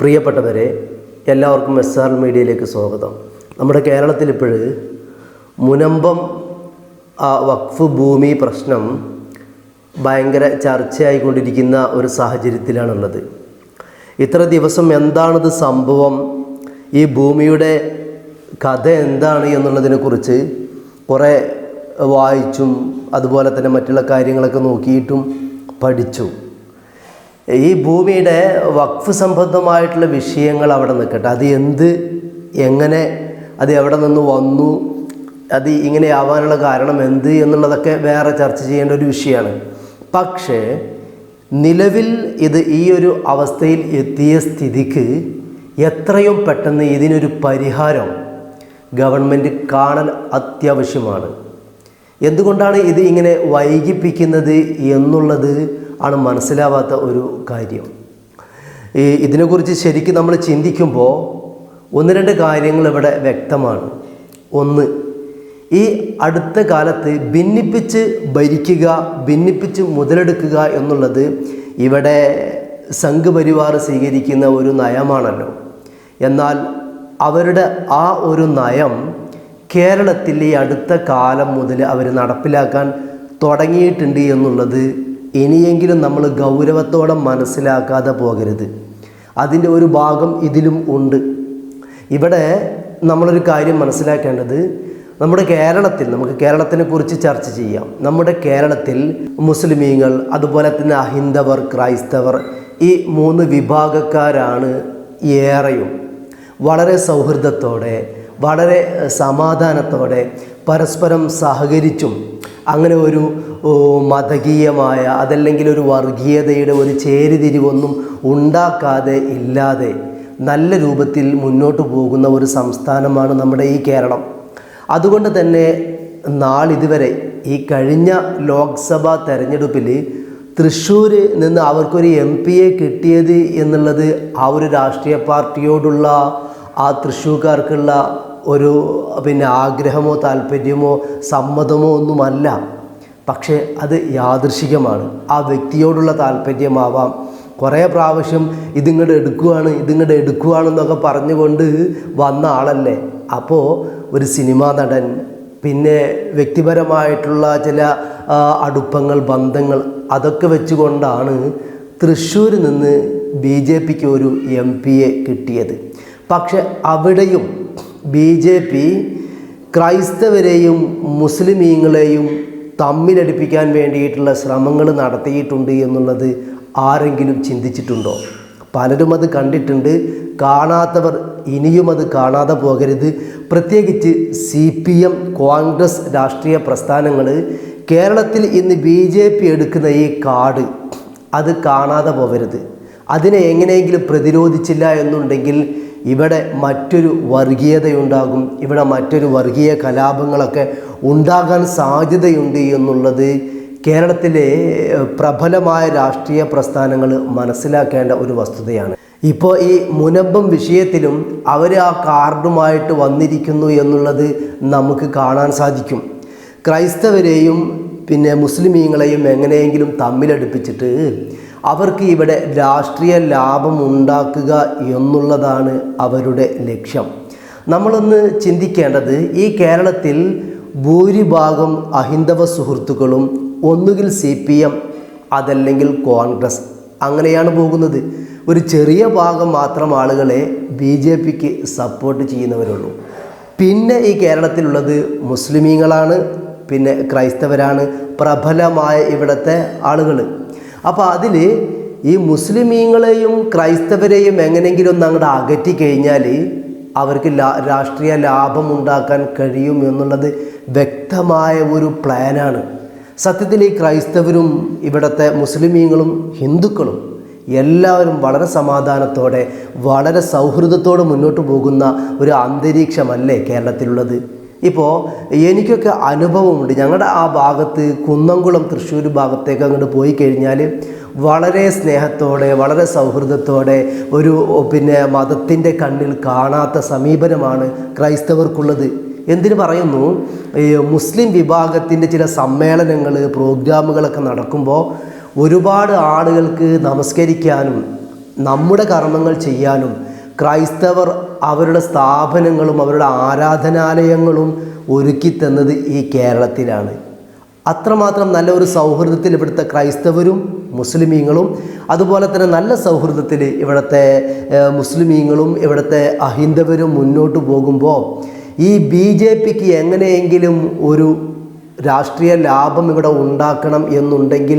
പ്രിയപ്പെട്ടവരെ എല്ലാവർക്കും S R മീഡിയയിലേക്ക് സ്വാഗതം. നമ്മുടെ കേരളത്തിൽ ഇപ്പോൾ മുനമ്പം ആ വഖഫ് ഭൂമി പ്രശ്നം ഭയങ്കര ചർച്ചയായിക്കൊണ്ടിരിക്കുന്ന ഒരു സാഹചര്യത്തിലാണുള്ളത്. ഇത്ര ദിവസം എന്താണിത് സംഭവം? ഈ ഭൂമിയുടെ കഥ എന്താണ് എന്നുള്ളതിനെക്കുറിച്ച് കുറേ വായിച്ചും അതുപോലെ തന്നെ മറ്റുള്ള കാര്യങ്ങളൊക്കെ നോക്കിയിട്ടും പഠിച്ചു. ഈ ഭൂമിയുടെ വഖഫ് സംബന്ധമായിട്ടുള്ള വിഷയങ്ങൾ അവിടെ നിൽക്കട്ടെ. അത് എന്ത് എങ്ങനെ അത് എവിടെ നിന്ന് വന്നു അത് ഇങ്ങനെ ആവാനുള്ള കാരണം എന്ത് എന്നുള്ളതൊക്കെ വേറെ ചർച്ച ചെയ്യേണ്ട ഒരു വിഷയമാണ്. പക്ഷേ നിലവിൽ ഇത് ഈ ഒരു അവസ്ഥയിൽ എത്തിയ സ്ഥിതിക്ക് എത്രയും പെട്ടെന്ന് ഇതിനൊരു പരിഹാരം ഗവൺമെന്റ് കാണാൻ അത്യാവശ്യമാണ്. എന്തുകൊണ്ടാണ് ഇത് ഇങ്ങനെ വൈകിപ്പിക്കുന്നത് എന്നുള്ളത് ആണ് മനസ്സിലാവാത്ത ഒരു കാര്യം. ഈ ഇതിനെക്കുറിച്ച് ശരിക്കും നമ്മൾ ചിന്തിക്കുമ്പോൾ ഒന്ന് രണ്ട് കാര്യങ്ങൾ ഇവിടെ വ്യക്തമാണ്. ഒന്ന് ഈ അടുത്ത കാലത്ത് ഭിന്നിപ്പിച്ച് ഭരിക്കുക ഭിന്നിപ്പിച്ച് മുതലെടുക്കുക എന്നുള്ളത് ഇവിടെ സംഘപരിവാർ സ്വീകരിക്കുന്ന ഒരു നയമാണല്ലോ. എന്നാൽ അവരുടെ ആ ഒരു നയം കേരളത്തിൽ ഈ അടുത്ത കാലം മുതൽ അവർ നടപ്പിലാക്കാൻ തുടങ്ങിയിട്ടുണ്ട് എന്നുള്ളത് ഇനിയെങ്കിലും നമ്മൾ ഗൗരവത്തോടെ മനസ്സിലാക്കാതെ പോകരുത്. അതിന്റെ ഒരു ഭാഗം ഇതിലും ഉണ്ട്. ഇവിടെ നമ്മളൊരു കാര്യം മനസ്സിലാക്കേണ്ടത് നമ്മുടെ കേരളത്തിൽ നമുക്ക് കേരളത്തിനെ കുറിച്ച് ചർച്ച ചെയ്യാം. നമ്മുടെ കേരളത്തിൽ മുസ്ലിമീങ്ങൾ അതുപോലെ തന്നെ അഹിന്ദവർ ക്രൈസ്തവർ ഈ മൂന്ന് വിഭാഗക്കാരാണ് ഏറെയും. വളരെ സൗഹൃദത്തോടെ വളരെ സമാധാനത്തോടെ പരസ്പരം സഹകരിച്ചും അങ്ങനെ ഒരു മതകീയമായ അതല്ലെങ്കിൽ ഒരു വർഗീയതയുടെ ഒരു ചേരിതിരിവൊന്നും ഉണ്ടാക്കാതെ ഇല്ലാതെ നല്ല രൂപത്തിൽ മുന്നോട്ട് പോകുന്ന ഒരു സംസ്ഥാനമാണ് നമ്മുടെ ഈ കേരളം. അതുകൊണ്ട് തന്നെ നാളിതുവരെ ഈ കഴിഞ്ഞ ലോക്സഭാ തെരഞ്ഞെടുപ്പിൽ തൃശ്ശൂർ നിന്ന് അവർക്കൊരു എം പിയെ കിട്ടിയത് എന്നുള്ളത് ആ ഒരു രാഷ്ട്രീയ പാർട്ടിയോടുള്ള ആ തൃശ്ശൂർക്കാർക്കുള്ള ഒരു പിന്നെ ആഗ്രഹമോ താല്പര്യമോ സമ്മതമോ ഒന്നുമല്ല. പക്ഷേ അത് യാദൃശികമാണ്. ആ വ്യക്തിയോടുള്ള താല്പര്യമാവാം. കുറേ പ്രാവശ്യം ഇതിങ്ങോട്ട് എടുക്കുവാണ് ഇതിങ്ങോട്ട് എടുക്കുവാണെന്നൊക്കെ പറഞ്ഞുകൊണ്ട് വന്ന ആളല്ലേ. അപ്പോൾ ഒരു സിനിമാ നടൻ പിന്നെ വ്യക്തിപരമായിട്ടുള്ള ചില അടുപ്പങ്ങൾ ബന്ധങ്ങൾ അതൊക്കെ വെച്ചുകൊണ്ടാണ് തൃശ്ശൂരിൽ നിന്ന് ബി ജെ പിക്ക് ഒരു എം പിയെ കിട്ടിയത്. പക്ഷെ അവിടെയും ബി ജെ പി ക്രൈസ്തവരെയും മുസ്ലിമീങ്ങളെയും തമ്മിലടിപ്പിക്കാൻ വേണ്ടിയിട്ടുള്ള ശ്രമങ്ങൾ നടത്തിയിട്ടുണ്ട് എന്നുള്ളത് ആരെങ്കിലും ചിന്തിച്ചിട്ടുണ്ടോ? പലരും അത് കണ്ടിട്ടുണ്ട്. കാണാത്തവർ ഇനിയും അത് കാണാതെ പോകരുത്. പ്രത്യേകിച്ച് സി പി എം കോൺഗ്രസ് രാഷ്ട്രീയ പ്രസ്ഥാനങ്ങൾ കേരളത്തിൽ ഇന്ന് ബി ജെ പി എടുക്കുന്ന ഈ കാർഡ് അത് കാണാതെ പോകരുത്. അതിനെ എങ്ങനെയെങ്കിലും പ്രതിരോധിച്ചില്ല എന്നുണ്ടെങ്കിൽ ഇവിടെ മറ്റൊരു വർഗീയതയുണ്ടാകും. ഇവിടെ മറ്റൊരു വർഗീയ കലാപങ്ങളൊക്കെ ഉണ്ടാകാൻ സാധ്യതയുണ്ട് എന്നുള്ളത് കേരളത്തിലെ പ്രബലമായ രാഷ്ട്രീയ പ്രസ്ഥാനങ്ങൾ മനസ്സിലാക്കേണ്ട ഒരു വസ്തുതയാണ്. ഇപ്പോൾ ഈ മുനമ്പം വിഷയത്തിലും അവർ ആ കാർഡുമായിട്ട് വന്നിരിക്കുന്നു എന്നുള്ളത് നമുക്ക് കാണാൻ സാധിക്കും. ക്രൈസ്തവരെയും പിന്നെ മുസ്ലിമീങ്ങളെയും എങ്ങനെയെങ്കിലും തമ്മിലടുപ്പിച്ചിട്ട് അവർക്ക് ഇവിടെ രാഷ്ട്രീയ ലാഭം ഉണ്ടാക്കുക എന്നുള്ളതാണ് അവരുടെ ലക്ഷ്യം. നമ്മളൊന്ന് ചിന്തിക്കേണ്ടത് ഈ കേരളത്തിൽ ഭൂരിഭാഗം അഹിന്ദവ സുഹൃത്തുക്കളും ഒന്നുകിൽ സി പി എം അതല്ലെങ്കിൽ കോൺഗ്രസ് അങ്ങനെയാണ് പോകുന്നത്. ഒരു ചെറിയ ഭാഗം മാത്രം ആളുകളെ ബി ജെ പിക്ക് സപ്പോർട്ട് ചെയ്യുന്നവരുള്ളൂ. പിന്നെ ഈ കേരളത്തിലുള്ളത് മുസ്ലിമീങ്ങളാണ്. പിന്നെ ക്രൈസ്തവരാണ് പ്രബലമായ ഇവിടുത്തെ ആളുകൾ. അപ്പോൾ അതിൽ ഈ മുസ്ലിമീങ്ങളെയും ക്രൈസ്തവരെയും എങ്ങനെയെങ്കിലും ഒന്ന് അങ്ങോട്ട് അകറ്റി കഴിഞ്ഞാൽ അവർക്ക് ലാ രാഷ്ട്രീയ ലാഭം ഉണ്ടാക്കാൻ കഴിയും എന്നുള്ളത് വ്യക്തമായ ഒരു പ്ലാനാണ്. സത്യത്തിൽ ഈ ക്രൈസ്തവരും ഇവിടുത്തെ മുസ്ലിമീങ്ങളും ഹിന്ദുക്കളും എല്ലാവരും വളരെ സമാധാനത്തോടെ വളരെ സൗഹൃദത്തോടെ മുന്നോട്ട് പോകുന്ന ഒരു അന്തരീക്ഷമല്ലേ കേരളത്തിലുള്ളത്? ഇപ്പോൾ എനിക്കൊക്കെ അനുഭവമുണ്ട്. ഞങ്ങളുടെ ആ ഭാഗത്ത് കുന്നംകുളം തൃശ്ശൂർ ഭാഗത്തേക്ക് അങ്ങോട്ട് പോയി കഴിഞ്ഞാൽ വളരെ സ്നേഹത്തോടെ വളരെ സൗഹൃദത്തോടെ ഒരു പിന്നെ മതത്തിന്റെ കണ്ണിൽ കാണാത്ത സമീപനമാണ് ക്രൈസ്തവർക്കുള്ളത്. എന്തിനു പറയുന്നു? മുസ്ലിം വിഭാഗത്തിന്റെ ചില സമ്മേളനങ്ങൾ പ്രോഗ്രാമുകളൊക്കെ നടക്കുമ്പോൾ ഒരുപാട് ആളുകൾക്ക് നമസ്കരിക്കാനും നമ്മുടെ കർമ്മങ്ങൾ ചെയ്യാനും ക്രൈസ്തവർ അവരുടെ സ്ഥാപനങ്ങളും അവരുടെ ആരാധനാലയങ്ങളും ഒരുക്കി തന്നത് ഈ കേരളത്തിലാണ്. അത്രമാത്രം നല്ല ഒരു സൗഹൃദത്തിൽ ഇവിടുത്തെ ക്രൈസ്തവരും മുസ്ലിമീങ്ങളും അതുപോലെ തന്നെ നല്ല സൗഹൃദത്തിൽ ഇവിടുത്തെ മുസ്ലിമീങ്ങളും ഇവിടുത്തെ അഹിന്ദവരും മുന്നോട്ട് പോകുമ്പോൾ ഈ ബി ജെ പിക്ക് എങ്ങനെയെങ്കിലും ഒരു രാഷ്ട്രീയ ലാഭം ഇവിടെ ഉണ്ടാക്കണം എന്നുണ്ടെങ്കിൽ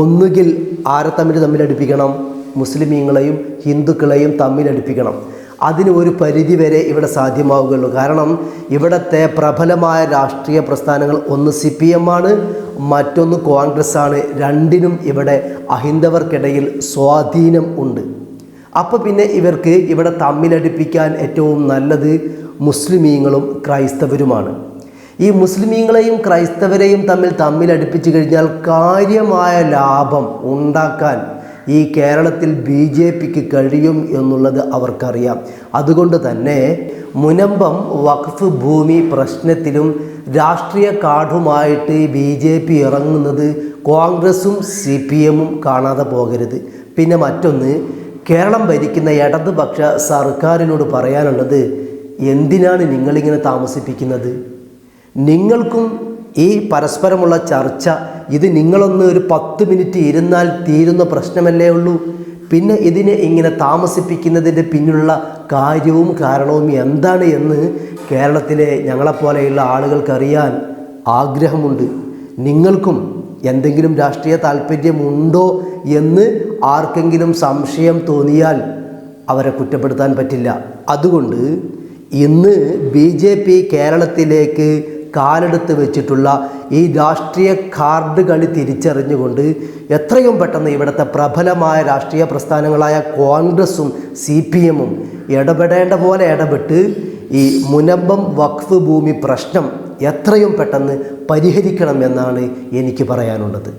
ഒന്നുകിൽ ആരെ തമ്മിൽ തമ്മിലടുപ്പിക്കണം മുസ്ലിമീങ്ങളെയും ഹിന്ദുക്കളെയും തമ്മിലടുപ്പിക്കണം അതിന് ഒരു പരിധി വരെ ഇവിടെ സാധ്യമാവുകയുള്ളൂ. കാരണം ഇവിടത്തെ പ്രബലമായ രാഷ്ട്രീയ പ്രസ്ഥാനങ്ങൾ ഒന്ന് സി പി എം ആണ് മറ്റൊന്ന് കോൺഗ്രസ് ആണ് രണ്ടിനും ഇവിടെ അഹിന്ദവർക്കിടയിൽ സ്വാധീനം ഉണ്ട്. അപ്പോൾ പിന്നെ ഇവർക്ക് ഇവിടെ തമ്മിലടിപ്പിക്കാൻ ഏറ്റവും നല്ലത് മുസ്ലിമീങ്ങളും ക്രൈസ്തവരുമാണ്. ഈ മുസ്ലിമീങ്ങളെയും ക്രൈസ്തവരെയും തമ്മിൽ തമ്മിലടുപ്പിച്ച് കഴിഞ്ഞാൽ കാര്യമായ ലാഭം ഉണ്ടാക്കാൻ ഈ കേരളത്തിൽ ബി ജെ പിക്ക് കഴിയും എന്നുള്ളത് അവർക്കറിയാം. അതുകൊണ്ട് തന്നെ മുനമ്പം വഖഫ് ഭൂമി പ്രശ്നത്തിലും രാഷ്ട്രീയ കാർഡുമായിട്ട് ബി ജെ പി ഇറങ്ങുന്നത് കോൺഗ്രസും സി പി എമ്മും കാണാതെ പോകരുത്. പിന്നെ മറ്റൊന്ന് കേരളം ഭരിക്കുന്ന ഇടതുപക്ഷ സർക്കാരിനോട് പറയാനുള്ളത് എന്തിനാണ് നിങ്ങളിങ്ങനെ താമസിപ്പിക്കുന്നത്? നിങ്ങൾക്കും ഈ പരസ്പരമുള്ള ചർച്ച ഇത് നിങ്ങളൊന്ന് ഒരു പത്ത് മിനിറ്റ് ഇരുന്നാൽ തീരുന്ന പ്രശ്നമല്ലേ ഉള്ളൂ. പിന്നെ ഇതിനെ ഇങ്ങനെ താമസിപ്പിക്കുന്നതിന്റെ പിന്നിലുള്ള കാര്യവും കാരണവും എന്താണ് എന്ന് കേരളത്തിലെ ഞങ്ങളെപ്പോലെയുള്ള ആളുകൾക്കറിയാൻ ആഗ്രഹമുണ്ട്. നിങ്ങൾക്കും എന്തെങ്കിലും രാഷ്ട്രീയ താല്പര്യമുണ്ടോ എന്ന് ആർക്കെങ്കിലും സംശയം തോന്നിയാൽ അവരെ കുറ്റപ്പെടുത്താൻ പറ്റില്ല. അതുകൊണ്ട് ഇന്ന് ബി കേരളത്തിലേക്ക് കാലെടുത്ത് വെച്ചിട്ടുള്ള ഈ രാഷ്ട്രീയ കാർഡ് കളി തിരിച്ചറിഞ്ഞുകൊണ്ട് എത്രയും പെട്ടെന്ന് ഇവിടുത്തെ പ്രബലമായ രാഷ്ട്രീയ പ്രസ്ഥാനങ്ങളായ കോൺഗ്രസും സി പി എമ്മും ഇടപെടേണ്ട പോലെ ഇടപെട്ട് ഈ മുനമ്പം വഖഫ് ഭൂമി പ്രശ്നം എത്രയും പെട്ടെന്ന് പരിഹരിക്കണം എന്നാണ് എനിക്ക് പറയാനുള്ളത്.